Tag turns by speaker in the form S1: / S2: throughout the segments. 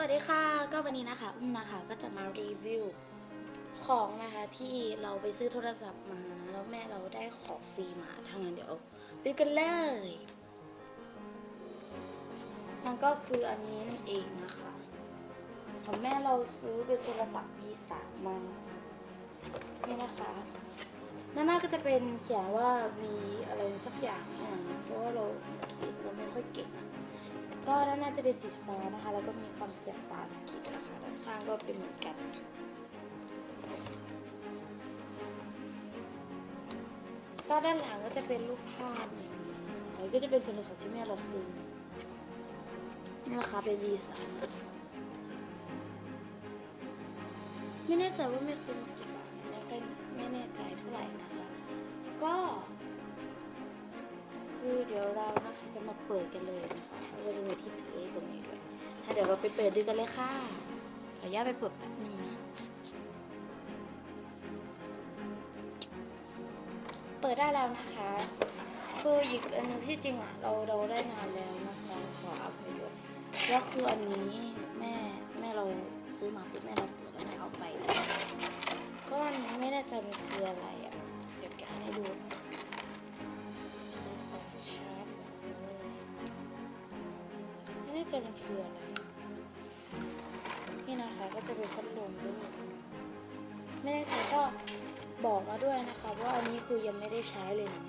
S1: วัสดีค่ะ ก็วันนี้นะคะอุ้มนะคะก็จะมารีวิวของนะคะที่เราไปซื้อโทรศัพท์มาแล้วแม่เราได้ของฟรีมาทางนั้นเดี๋ยวดูกันเลยมันก็คืออันนี้นั่นเองนะคะของแม่เราซื้อเป็นโทรศัพท์ V3 มานี่นะคะด้าหน้าก็จะเป็นเขียนว่า V อะไรสักอย่างเนี่ยนะเพราะว่าเราเขียนเราไม่ค่อยเก่งก็ด้านหน้าจะเป็นสีฟ้านะคะ แล้วก็มีความเก็เป็นเหมือนกัน ก็ด้านหลังก็จะเป็นรูปภาพอย่างนี้ค่ะแล้วก็จะเป็นโทรศัพท์ที่แม่เราซื้อนี่นะคะเป็น V3 ไม่แน่ใจว่าแม่ซื้อมากี่บาทไม่ค่อยไม่แน่ใจเท่าไหร่นะคะ ก็ คือเดี๋ยวเรานะคะจะมาเปิดกันเลยนะคะแล้วก็จะมีที่ถือตรงนี้ด้วยถ้าเดี๋ยวเราไปเปิดดูกันเลยค่ะ ขออนุญาตไปเปิดแป๊บนึงนะเปิดได้แล้วนะคะคืออีกอันหนึงที่จริงอะเราเราได้นานแล้วนะคะขออัพให้ด้วยแล้วคืออันนี้แม่แม่เราซื้อมาปุ๊บแม่เราเปิดแล้วแม่เอาไป ก็อันนี้ไม่แน่ใจมันคืออะไรอะเดี๋ยวแกะให้ดูไม่แน่ใจมันคืออะไร นี่นะคะก็จะเป็นพัดลมด้วยไม่แน่ใจก็บอกมาด้วยนะคะ ว่าอันนี้คือยังไม่ได้ใช้เลยนะ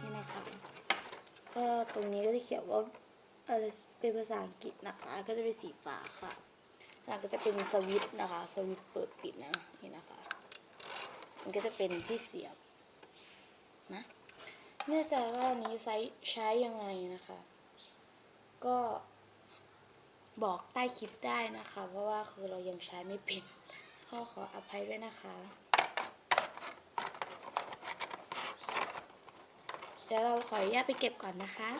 S1: นี่นะคะก็ตรงนี้ก็จะเขียนว่าอะไรเป็นภาษาอังกฤษนะคะ ก็จะเป็นสีฟ้าค่ะแล้วก็จะเป็นสวิตช์นะคะ สวิตช์เปิดปิดนะนี่นะคะ มันก็จะเป็นที่เสียบนะไม่แน่ใจว่าอันนี้ใช้ใช้ยังไงนะคะ ก็ บอกใต้คลิปได้นะคะ เพราะว่าคือเรายังใช้ไม่เป็นก็ขออภัยด้วยนะคะเดี๋ยวเราขออนุญาตไปเก็บก่อนนะคะ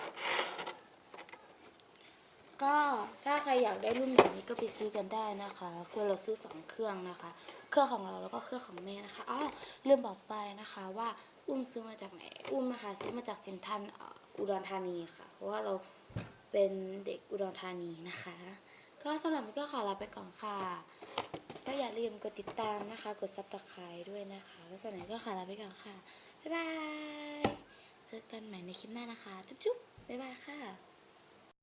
S1: ก็ถ้าใครอยากได้รุ่นแบบนี้ก็ไปซื้อกันได้นะคะ คือเราซื้อสองเครื่องนะคะ เครื่องของเราแล้วก็เครื่องของแม่นะคะอ๋อลืมบอกไปนะคะว่าอุ้มซื้อมาจากไหน อุ้มนะคะซื้อมาจากเซ็นทรัลเอ่ออุดรธานีค่ะ เพราะว่าเรา เป็นเด็กอุดรธานีนะคะ ก็สำหรับนี้ก็ขอลาไปก่อนค่ะก็อย่าลืมกดติดตามนะคะ กดซับสไครต์ด้วยนะคะก็สำหรับนนี้ก็ขอลาไปก่อนค่ะบ๊ายบายเจอกันใหม่ในคลิปหน้านะคะ จุ๊บๆบ๊ายบายค่ะ